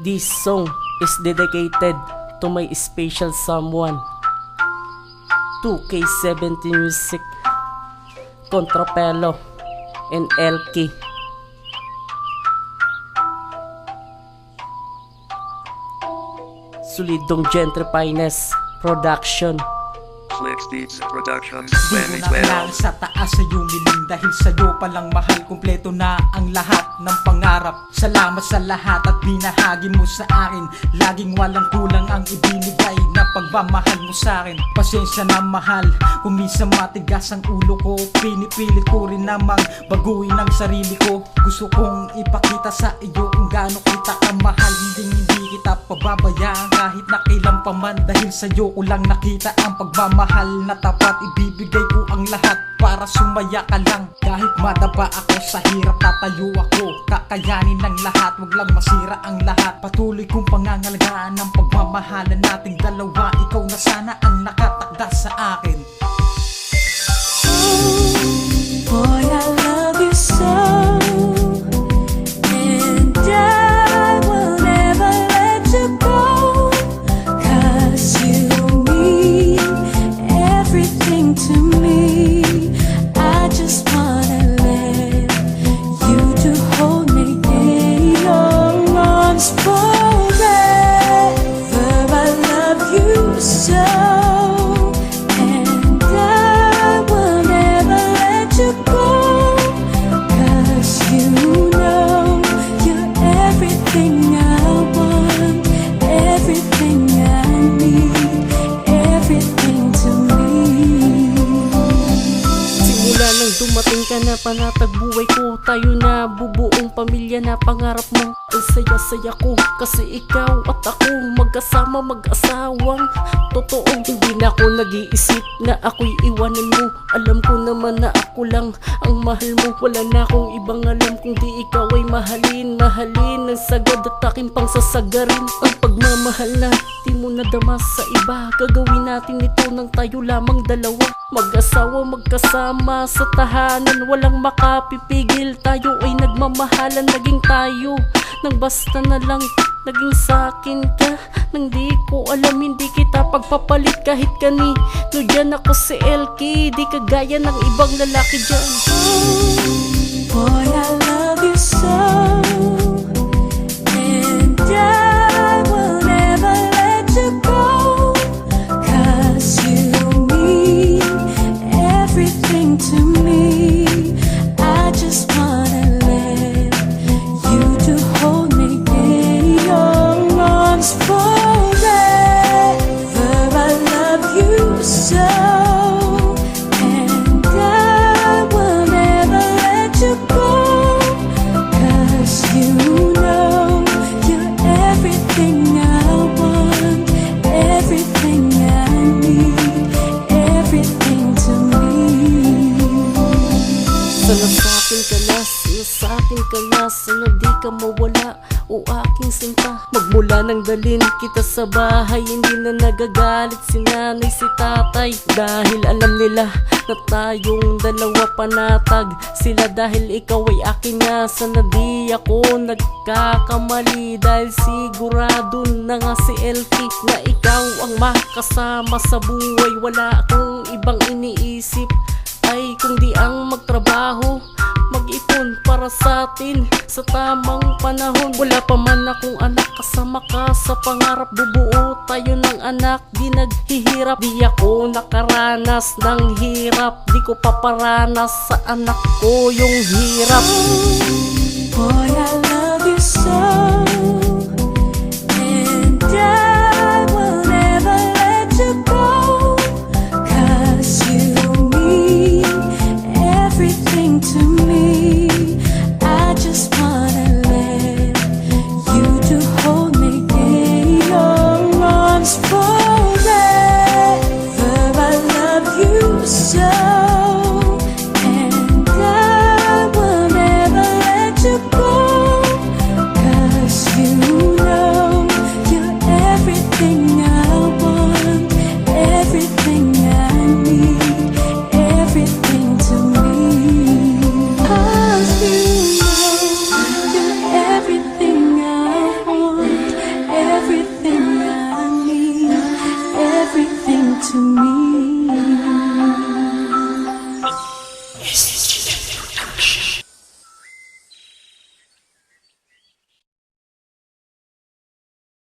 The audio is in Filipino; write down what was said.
This song is dedicated to my special someone. 2K70 Music, Contrapelo, and Elky. Solidong Gentrifyness Production. Flex Beats Productions. Di mo na 2012. kailangan sa taas sa iyong liling Dahil sa'yo palang mahal. Kumpleto na ang lahat ng pangarap. Salamat sa lahat at binahagi mo sa akin. Laging walang kulang ang ibinigay Na pagmamahal mo sa akin. Pasensya na mahal. Kung minsan matigas ang ulo ko Pinipilit ko rin namang baguhin ang sarili ko. Gusto kong ipakita sa iyo kung gaano kita kamahal. Hindi hindi kita pababayaan kahit na kailan pa man. Dahil sa'yo ko lang nakita ang pagmamahal na tapat. Ibibigay ko ang lahat para sumaya ka lang. Kahit madaba ako sa hirap tatayo ako. Kakayanin ng lahat, wag lang masira ang lahat. Patuloy kong pangangalagaan ng pagmamahalan nating dalawa. Ikaw na sana ang nakatakda sa akin. Boy, panatag buhay ko. Tayo na bubuong pamilya na pangarap mo. Ang saya-saya ko kasi ikaw at ako Magkasama mag-asawang. Totoong hindi na ako nag-iisip na ako'y iwanan mo. Alam ko naman na ako lang ang mahal mo. Wala na akong ibang alam kung di ikaw ay mahalin Mahalin. Ang sagad at aking pang sasagarin Ang pagmamahal na mo nadama sa iba. Gagawin natin ito ng tayo lamang dalawa. Mag-asawa magkasama sa tahanan. Walang makapipigil. Tayo ay nagmamahalan. Naging tayo Nang basta na lang. Naging sakin ka Nang di ko alam. Hindi kita pagpapalit kahit kani No dyan. Ako si Elky Di kagaya ng ibang lalaki dyan. Boy, I love you so, akin ka na Sana di ka mawala? O aking sinta? Magmula nang dalin kita sa bahay Hindi na nagagalit si nanay si tatay. Dahil alam nila na tayong dalawa panatag Sila dahil ikaw ay akin na Sana di ako nagkakamali? Dahil sigurado na nga si Elky Na ikaw ang makasama sa buhay. Wala akong ibang iniisip ay kundi ang magtrabaho sa atin sa tamang panahon. Wala pa man akong anak kasama ka sa pangarap. Bubuo tayo ng anak di naghihirap. Di ako nakaranas ng hirap Di ko paparanas sa anak ko yung hirap. Boy, I